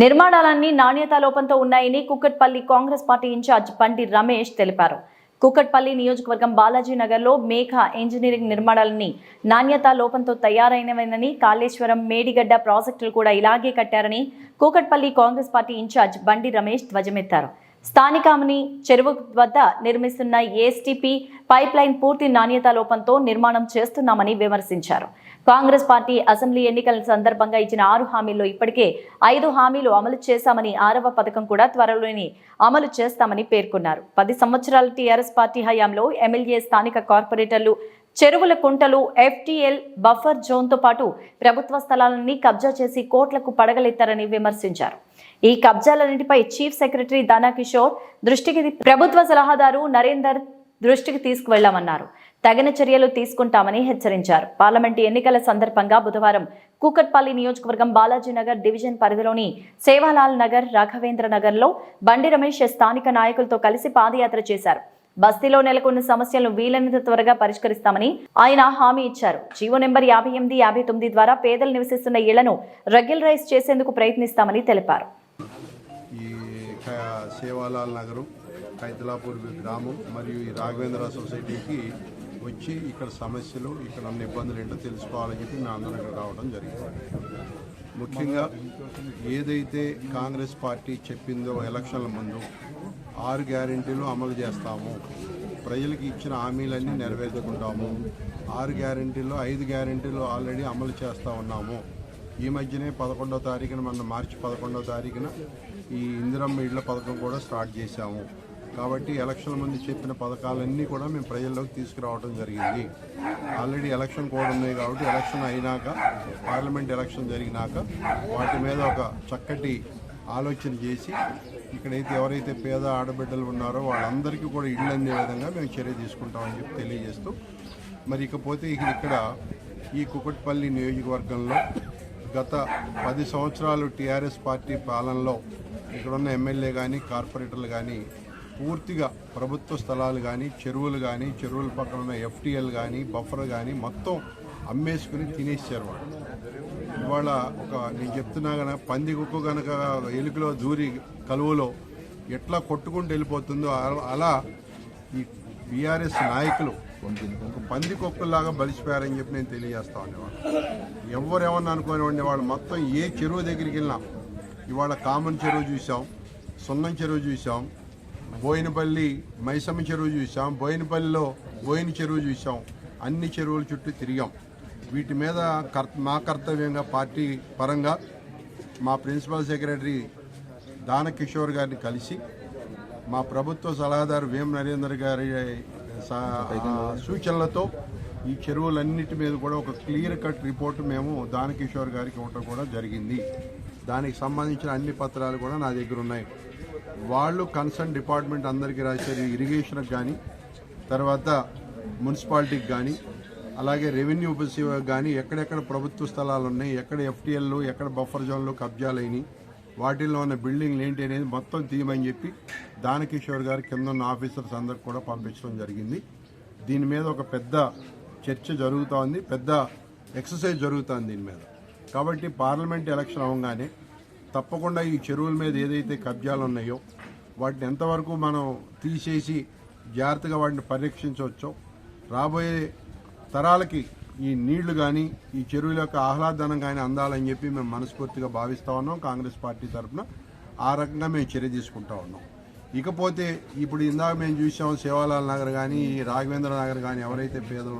నిర్మాణాలన్నీ నాణ్యతా లోపంతో ఉన్నాయని కుక్కట్పల్లి కాంగ్రెస్ పార్టీ ఇన్ఛార్జ్ బండి రమేష్ తెలిపారు. కుక్కట్పల్లి నియోజకవర్గం బాలాజీ నగర్లో మేఘ ఇంజనీరింగ్ నిర్మాణాలన్నీ నాణ్యతా లోపంతో తయారైనవని కాళేశ్వరం మేడిగడ్డ ప్రాజెక్టులు కూడా ఇలాగే కట్టారని కూకట్పల్లి కాంగ్రెస్ పార్టీ ఇన్ఛార్జ్ బండి రమేష్ ధ్వజమెత్తారు. స్థానికామని చెరువు వద్ద నిర్మిస్తున్న ఏఎస్టీపీ పైప్ లైన్ పూర్తి నాణ్యత లోపంతో నిర్మాణం చేస్తున్నామని విమర్శించారు. కాంగ్రెస్ పార్టీ అసెంబ్లీ ఎన్నికల సందర్భంగా ఇచ్చిన ఆరు హామీల్లో ఇప్పటికే ఐదు హామీలు అమలు చేశామని ఆరవ పథకం కూడా త్వరలోనే అమలు చేస్తామని పేర్కొన్నారు. పది సంవత్సరాల టీఆర్ఎస్ పార్టీ హయాంలో ఎమ్మెల్యే స్థానిక కార్పొరేటర్లు చెరువుల కుంటలు ఎఫ్టీఎల్ బఫర్ జోన్తో పాటు ప్రభుత్వ స్థలాలన్నీ కబ్జా చేసి కోట్లకు పడగలెత్తారని విమర్శించారు. ఈ కబ్జాలన్నింటిపై చీఫ్ సెక్రటరీ దానా కిషోర్ దృష్టికి ప్రభుత్వ సలహాదారు నరేందర్ దృష్టికి తీసుకువెళ్ళామన్నారు. తగిన చర్యలు తీసుకుంటామని హెచ్చరించారు. పార్లమెంటు ఎన్నికల సందర్భంగా బుధవారం కూకట్పల్లి నియోజకవర్గం బాలాజీనగర్ డివిజన్ పరిధిలోని సేవాలాల్ నగర్ రాఘవేంద్ర నగర్లో బండి రమేష్ స్థానిక నాయకులతో కలిసి పాదయాత్ర చేశారు. బస్తీలో నెలకొన్న సమస్యలను వీలైనంత త్వరగా పరిష్కరిస్తామని ఆయన హామీ ఇచ్చారు. జీవో నెంబర్ యాభై ఎనిమిది యాభై తొమ్మిది ద్వారా పేదలు నివసిస్తున్న ఇళ్ళను రెగ్యులరైజ్ చేసేందుకు ప్రయత్నిస్తామని తెలిపారు. సేవాలాల్ నగరం కైతలాపూర్ గ్రామం మరియు ఈ రాఘవేంద్ర సొసైటీకి వచ్చి ఇక్కడ సమస్యలు ఇక్కడ ఉన్న ఇబ్బందులు ఏంటో తెలుసుకోవాలని చెప్పి మేము అందరం ఇక్కడ రావడం జరిగింది. ముఖ్యంగా ఏదైతే కాంగ్రెస్ పార్టీ చెప్పిందో ఎలక్షన్ల ముందు ఆరు గ్యారెంటీలు అమలు చేస్తాము. ప్రజలకు ఇచ్చిన హామీలన్నీ నెరవేర్చుకుంటాము. ఆరు గ్యారెంటీలు ఐదు గ్యారెంటీలు ఆల్రెడీ అమలు చేస్తూ ఉన్నాము. ఈ మధ్యనే పదకొండో తారీఖున మన మార్చి పదకొండో తారీఖున ఈ ఇందిరమ్మ ఇళ్ళ పథకం కూడా స్టార్ట్ చేశాము. కాబట్టి ఎలక్షన్ ముందు చెప్పిన పథకాలన్నీ కూడా మేము ప్రజల్లోకి తీసుకురావడం జరిగింది. ఆల్రెడీ ఎలక్షన్ కూడా ఉన్నాయి కాబట్టి ఎలక్షన్ అయినాక పార్లమెంట్ ఎలక్షన్ జరిగినాక వాటి మీద ఒక చక్కటి ఆలోచన చేసి ఇక్కడైతే ఎవరైతే పేద ఆడబిడ్డలు ఉన్నారో వాళ్ళందరికీ కూడా ఇళ్ళు అందే విధంగా మేము చర్య తీసుకుంటామని చెప్పి తెలియజేస్తూ మరి ఇకపోతే ఇక ఇక్కడ ఈ కుకట్పల్లి నియోజకవర్గంలో గత పది సంవత్సరాలు టీఆర్ఎస్ పార్టీ పాలనలో ఇక్కడున్న ఎమ్మెల్యే కానీ కార్పొరేటర్లు కానీ పూర్తిగా ప్రభుత్వ స్థలాలు కానీ చెరువులు కానీ చెరువుల పక్కన ఉన్న ఎఫ్టీఎల్ కానీ బఫర్ కానీ మొత్తం అమ్మేసుకుని తినేసారు వాళ్ళు. ఇవాళ ఒక నేను చెప్తున్నా కనుక పంది కుక్క కనుక ఎలుకలో దూరి కలువలో ఎట్లా కొట్టుకుంటూ వెళ్ళిపోతుందో అలా ఈ బీఆర్ఎస్ నాయకులు ఒక పంది కుక్కలాగా బలిసిపోయారని చెప్పి నేను తెలియజేస్తా ఉండేవాడు ఎవరు ఏమన్నా అనుకునేవాడిని వాళ్ళు మొత్తం ఏ చెరువు దగ్గరికి వెళ్ళినా ఇవాళ కామన్ చెరువు చూసాం సున్నం చెరువు చూసాం బోయినపల్లి మైసమ్మ చెరువు చూసాం బోయినపల్లిలో బోయిన చెరువు చూసాం అన్ని చెరువుల చుట్టూ తిరిగాం. వీటి మీద కర్ మా కర్తవ్యంగా పార్టీ పరంగా మా ప్రిన్సిపల్ సెక్రటరీ దానకిషోర్ గారిని కలిసి మా ప్రభుత్వ సలహాదారు వేం నరేందర్ గారి స- సూచనలతో ఈ చెరువులన్నిటి మీద కూడా ఒక క్లియర్ కట్ రిపోర్ట్ మేము దానకిషోర్ గారికి ఇవ్వటం కూడా జరిగింది. దానికి సంబంధించిన అన్ని పత్రాలు కూడా నా దగ్గర ఉన్నాయి. వాళ్ళు కన్సర్న్ డిపార్ట్మెంట్ అందరికీ రాశారు ఇరిగేషన్కి కానీ తర్వాత మున్సిపాలిటీకి కానీ అలాగే రెవెన్యూ ఉపశివకి కానీ ఎక్కడెక్కడ ప్రభుత్వ స్థలాలు ఉన్నాయి ఎక్కడ ఎఫ్టీఎల్లు ఎక్కడ బఫర్ జోన్లు కబ్జాలైనవి వాటిల్లో ఉన్న బిల్డింగ్లు ఏంటి అనేది మొత్తం తీయమని చెప్పి దానకిషోర్ గారు కింద ఉన్న ఆఫీసర్స్ అందరికి కూడా పంపించడం జరిగింది. దీని మీద ఒక పెద్ద చర్చ జరుగుతోంది పెద్ద ఎక్సర్సైజ్ జరుగుతోంది దీని మీద. కాబట్టి పార్లమెంట్ ఎలక్షన్ అవగానే తప్పకుండా ఈ చెరువుల మీద ఏదైతే కబ్జాలు ఉన్నాయో వాటిని ఎంతవరకు మనం తీసేసి జాగ్రత్తగా వాటిని పరిరక్షించవచ్చో రాబోయే తరాలకి ఈ నీళ్ళు కానీ ఈ చెరువుల యొక్క ఆహ్లాదనం కానీ అందాలని చెప్పి మేము మనస్ఫూర్తిగా భావిస్తా ఉన్నాం. కాంగ్రెస్ పార్టీ తరఫున ఆ రకంగా మేము చర్య తీసుకుంటా ఉన్నాం. ఇకపోతే ఇప్పుడు ఇందాక మేము చూసాం శివాలాల్ నగర్ కానీ ఈ రాఘవేంద్ర నగర్ కానీ ఎవరైతే పేదలు